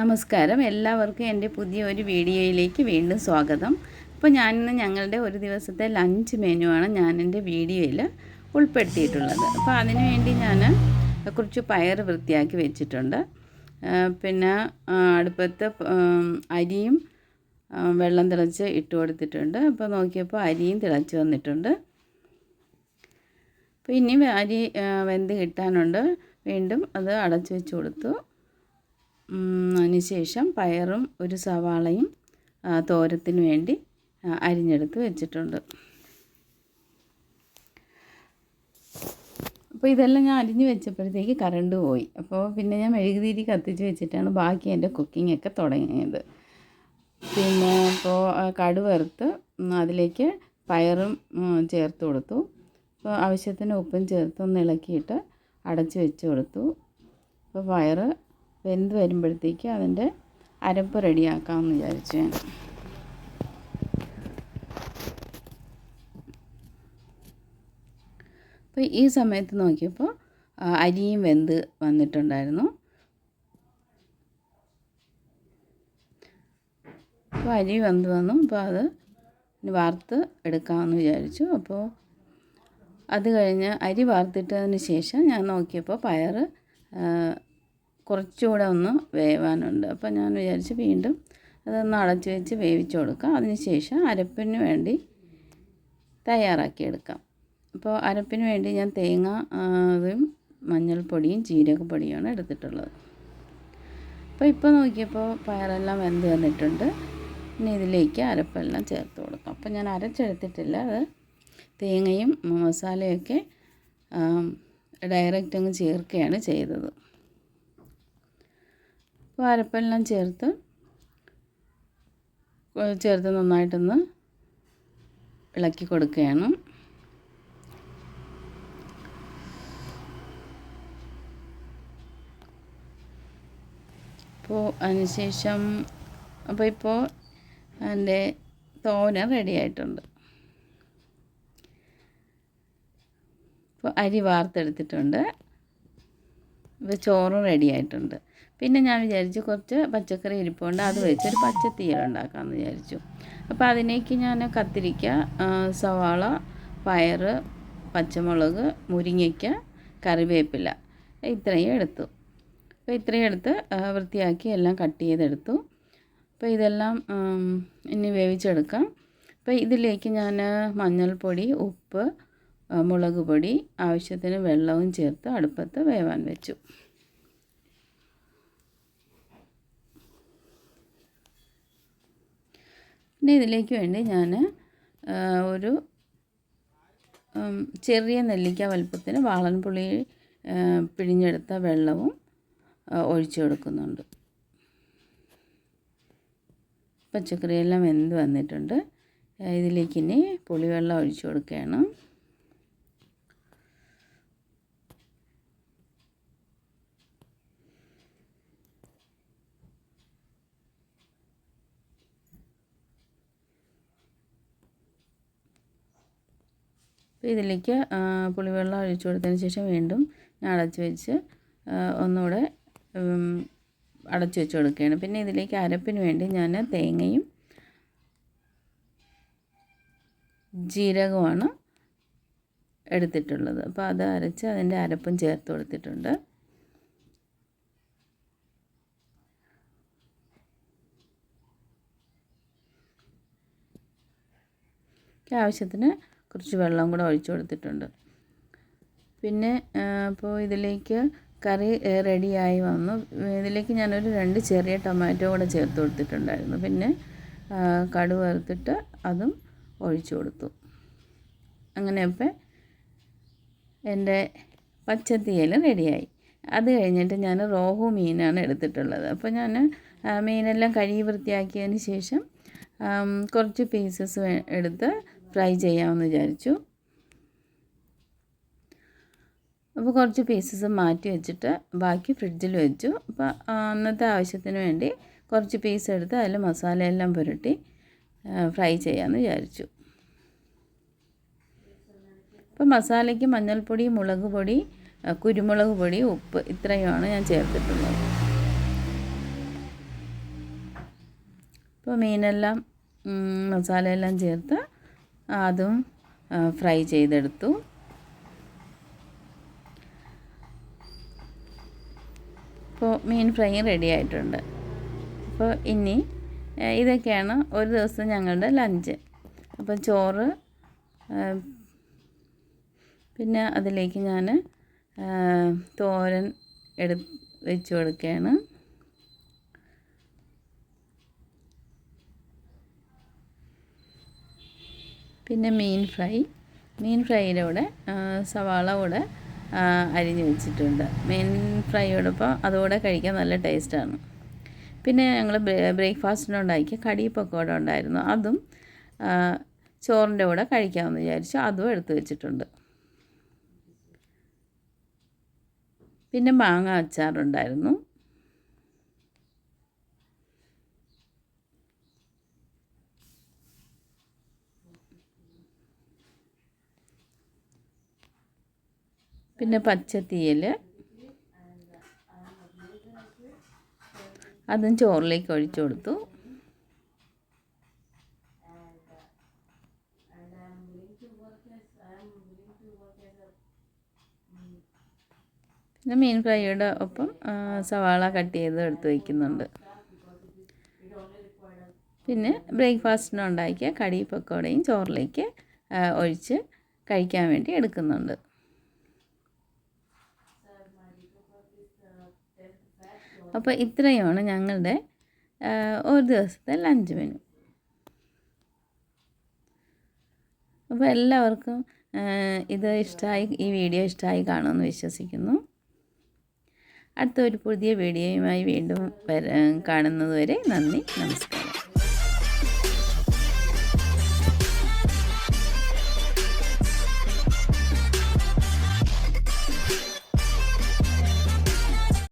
നമസ്കാരം. എല്ലാവർക്കും എന്റെ പുതിയ ഒരു വീഡിയോയിലേക്ക് വീണ്ടും സ്വാഗതം. ഇപ്പോൾ ഞാനിന്ന് ഞങ്ങളുടെ ഒരു ദിവസത്തെ ലഞ്ച് മെനു ആണ് ഞാൻ എന്റെ വീഡിയോയിൽ ഉൾപ്പെടുത്തിയിട്ടുള്ളത്. അപ്പോൾ അതിനുവേണ്ടി ഞാൻ കുറച്ച് പയർ വൃത്തിയാക്കി വെച്ചിട്ടുണ്ട്. പിന്നെ അടുപ്പത്ത് അരിയും വെള്ളം തിളച്ച് ഇട്ട് കൊടുത്തിട്ടുണ്ട്. അപ്പോൾ നോക്കിയപ്പോൾ അരിയും തിളച്ച് വന്നിട്ടുണ്ട്. അപ്പോൾ ഇനി അരി വെന്ത് കിട്ടാനുണ്ട്. വീണ്ടും അത് അടച്ചു വെച്ച് കൊടുത്തു. അതിനുശേഷം പയറും ഒരു സവാളയും തോരത്തിന് വേണ്ടി അരിഞ്ഞെടുത്ത് വെച്ചിട്ടുണ്ട്. അപ്പോൾ ഇതെല്ലാം ഞാൻ അരിഞ്ഞ് വെച്ചപ്പോഴത്തേക്ക് കറണ്ട് പോയി. അപ്പോൾ പിന്നെ ഞാൻ മെഴുകുതിരി കത്തിച്ച് വെച്ചിട്ടാണ് ബാക്കി എന്റെ കുക്കിംഗ് ഒക്കെ തുടങ്ങിയത്. പിന്നെ ഇപ്പോൾ കടു വറുത്ത് അതിലേക്ക് പയറും ചേർത്ത് കൊടുത്തു. അപ്പോൾ ആവശ്യത്തിന് ഉപ്പും ചേർത്ത് ഒന്ന് ഇളക്കിയിട്ട് അടച്ച് വെച്ച് കൊടുത്തു. അപ്പോൾ പയറ് വെന്ത് വരുമ്പോഴത്തേക്ക് അതിന്റെ അരപ്പ് റെഡിയാക്കാമെന്ന് വിചാരിച്ചു ഞാൻ. അപ്പോൾ ഈ സമയത്ത് നോക്കിയപ്പോൾ അരിയും വെന്ത് വന്നിട്ടുണ്ടായിരുന്നു. അപ്പോൾ അരി വെന്ത് വന്നു. അപ്പോൾ അത് വാർത്ത് എടുക്കാമെന്ന് വിചാരിച്ചു. അപ്പോൾ അത് കഴിഞ്ഞ് അരി വാർത്തിട്ടതിന് ശേഷം ഞാൻ നോക്കിയപ്പോൾ പയർ കുറച്ചുകൂടെ ഒന്ന് വേവാനുണ്ട്. അപ്പോൾ ഞാൻ വിചാരിച്ച് വീണ്ടും അതൊന്ന് അടച്ച് വെച്ച് വേവിച്ചു കൊടുക്കാം. അതിന് ശേഷം അരപ്പിന് വേണ്ടി തയ്യാറാക്കിയെടുക്കാം അപ്പോൾ അരപ്പിന് വേണ്ടി ഞാൻ തേങ്ങ ഇതും മഞ്ഞൾപ്പൊടിയും ജീരകപ്പൊടിയുമാണ് എടുത്തിട്ടുള്ളത്. അപ്പോൾ ഇപ്പോൾ നോക്കിയപ്പോൾ പയറെല്ലാം വെന്ത് വന്നിട്ടുണ്ട്. ഇനി ഇതിലേക്ക് അരപ്പെല്ലാം ചേർത്ത് കൊടുക്കാം. അപ്പോൾ ഞാൻ അരച്ചെടുത്തിട്ടില്ല. അത് തേങ്ങയും മസാലയൊക്കെ ഡയറക്റ്റ് അങ്ങ് ചേർക്കുകയാണ് ചെയ്തത്. അപ്പോൾ അരപ്പെല്ലാം ചേർത്ത് ചേർത്ത് നന്നായിട്ടൊന്ന് ഇളക്കി കൊടുക്കുകയാണ്. അപ്പോൾ അതിനുശേഷം അപ്പോൾ ഇപ്പോൾ എന്റെ തോന റെഡി ആയിട്ടുണ്ട്. ഇപ്പോൾ അരി വാർത്തെടുത്തിട്ടുണ്ട്. ഇപ്പോൾ ചോറും റെഡി ആയിട്ടുണ്ട്. പിന്നെ ഞാൻ വിചാരിച്ചു കുറച്ച് പച്ചക്കറി ഇരിപ്പുണ്ട് അത് വെച്ചൊരു പച്ചത്തീയൽ ഉണ്ടാക്കാമെന്ന് വിചാരിച്ചു. അപ്പോൾ അതിനേക്ക് ഞാൻ കത്തിരിക്ക സവാള പയർ പച്ചമുളക് മുരിങ്ങയ്ക്ക കറിവേപ്പില ഇത്രയും എടുത്തു. അപ്പോൾ ഇത്രയും എടുത്ത് വൃത്തിയാക്കി എല്ലാം കട്ട് ചെയ്തെടുത്തു. അപ്പോൾ ഇതെല്ലാം ഇനി വേവിച്ചെടുക്കാം. അപ്പോൾ ഇതിലേക്ക് ഞാൻ മഞ്ഞൾപ്പൊടി ഉപ്പ് മുളക് പൊടി ആവശ്യത്തിന് വെള്ളവും ചേർത്ത് അടുപ്പത്ത് വേവാൻ വെച്ചു. പിന്നെ ഇതിലേക്ക് വേണ്ടി ഞാൻ ഒരു ചെറിയ നെല്ലിക്ക വലുപ്പത്തിന് വാളൻപുളി പിഴിഞ്ഞെടുത്ത വെള്ളവും ഒഴിച്ചു കൊടുക്കുന്നുണ്ട്. പച്ചക്കറിയെല്ലാം വെന്ത് വന്നിട്ടുണ്ട്. ഇതിലേക്ക് ഇനി പുളിവെള്ളം ഒഴിച്ചു കൊടുക്കുകയാണ്. അപ്പോൾ ഇതിലേക്ക് പുളിവെള്ളം ഒഴിച്ചു കൊടുത്തതിന് ശേഷം വീണ്ടും ഞാൻ അടച്ച് വെച്ച് ഒന്നുകൂടെ അടച്ചു വെച്ച് കൊടുക്കുകയാണ്. പിന്നെ ഇതിലേക്ക് അരപ്പിന് വേണ്ടി ഞാൻ തേങ്ങയും ജീരകമാണ് എടുത്തിട്ടുള്ളത്. അപ്പോൾ അത് അരച്ച് അതിന്റെ അരപ്പും ചേർത്ത് കൊടുത്തിട്ടുണ്ട്. ആവശ്യത്തിന് കുറച്ച് വെള്ളം കൂടെ ഒഴിച്ചു കൊടുത്തിട്ടുണ്ട്. പിന്നെ അപ്പോൾ ഇതിലേക്ക് കറി റെഡിയായി വന്നു. ഇതിലേക്ക് ഞാനൊരു രണ്ട് ചെറിയ ടൊമാറ്റോ കൂടെ ചേർത്ത് കൊടുത്തിട്ടുണ്ടായിരുന്നു. പിന്നെ കടു വറുത്തിട്ട് അതും ഒഴിച്ചു കൊടുത്തു. അങ്ങനെ അപ്പോൾ എന്റെ പച്ചത്തീയൽ റെഡിയായി. അത് കഴിഞ്ഞിട്ട് ഞാൻ റോഹു മീനാണ് എടുത്തിട്ടുള്ളത്. അപ്പോൾ ഞാൻ മീനെല്ലാം കഴുകി വൃത്തിയാക്കിയതിന് ശേഷം കുറച്ച് പീസസ് എടുത്ത് ഫ്രൈ ചെയ്യാമെന്ന് വിചാരിച്ചു. അപ്പോൾ കുറച്ച് പീസസ് മാറ്റി വെച്ചിട്ട് ബാക്കി ഫ്രിഡ്ജിൽ വെച്ചു. അപ്പോൾ അന്നത്തെ ആവശ്യത്തിന് വേണ്ടി കുറച്ച് പീസ് എടുത്ത് അതിൽ മസാലയെല്ലാം പുരട്ടി ഫ്രൈ ചെയ്യാമെന്ന് വിചാരിച്ചു. അപ്പോൾ മസാലയ്ക്ക് മഞ്ഞൾപ്പൊടി മുളക് പൊടി കുരുമുളക് പൊടി ഉപ്പ് ഇത്രയുമാണ് ഞാൻ ചേർത്തിട്ടുള്ളത്. അപ്പോൾ മീനെല്ലാം മസാലയെല്ലാം ചേർത്ത് അതും ഫ്രൈ ചെയ്തെടുത്തു. അപ്പോൾ മീൻ ഫ്രൈ റെഡി ആയിട്ടുണ്ട്. അപ്പോൾ ഇനി ഇതൊക്കെയാണ് ഒരു ദിവസം ഞങ്ങളുടെ ലഞ്ച് അപ്പോൾ ചോറ് പിന്നെ അതിലേക്ക് ഞാൻ തോരൻ എടു വെച്ച് കൊടുക്കുകയാണ്. പിന്നെ മീൻ ഫ്രൈ. മീൻ ഫ്രൈയുടെ കൂടെ സവാള കൂടെ അരിഞ്ഞു വെച്ചിട്ടുണ്ട്. മീൻ ഫ്രൈയോടൊപ്പം അതുകൂടെ കഴിക്കാൻ നല്ല ടേസ്റ്റാണ്. പിന്നെ ഞങ്ങൾ ബ്രേക്ക്ഫാസ്റ്റിനുണ്ടാക്കിയ കടി പക്കോട ഉണ്ടായിരുന്നു. അതും ചോറിന്റെ കൂടെ കഴിക്കാമെന്ന് വിചാരിച്ചു. അതും എടുത്തു വെച്ചിട്ടുണ്ട്. പിന്നെ മാങ്ങ അച്ചാറുണ്ടായിരുന്നു. പിന്നെ പച്ചത്തീയൽ അതും ചോറിലേക്ക് ഒഴിച്ചു കൊടുത്തു. പിന്നെ മീൻ ഫ്രൈയുടെ ഒപ്പം സവാള കട്ട് ചെയ്ത് എടുത്ത് വയ്ക്കുന്നുണ്ട് പിന്നെ ബ്രേക്ക്ഫാസ്റ്റിന് ഉണ്ടാക്കിയ കടി പക്കോടയും ചോറിലേക്ക് ഒഴിച്ച് കഴിക്കാൻ വേണ്ടി എടുക്കുന്നുണ്ട്. അപ്പോൾ ഇത്രയുമാണ് ഞങ്ങളുടെ ഒരു ദിവസത്തെ ലഞ്ച് മെനു അപ്പോൾ എല്ലാവർക്കും ഇത് ഇഷ്ടമായി ഈ വീഡിയോ ഇഷ്ടമായി കാണുമെന്ന് വിശ്വസിക്കുന്നു. അടുത്ത ഒരു പുതിയ വീഡിയോയുമായി വീണ്ടും വര. കാണുന്നതുവരെ നന്ദി നമസ്കാരം.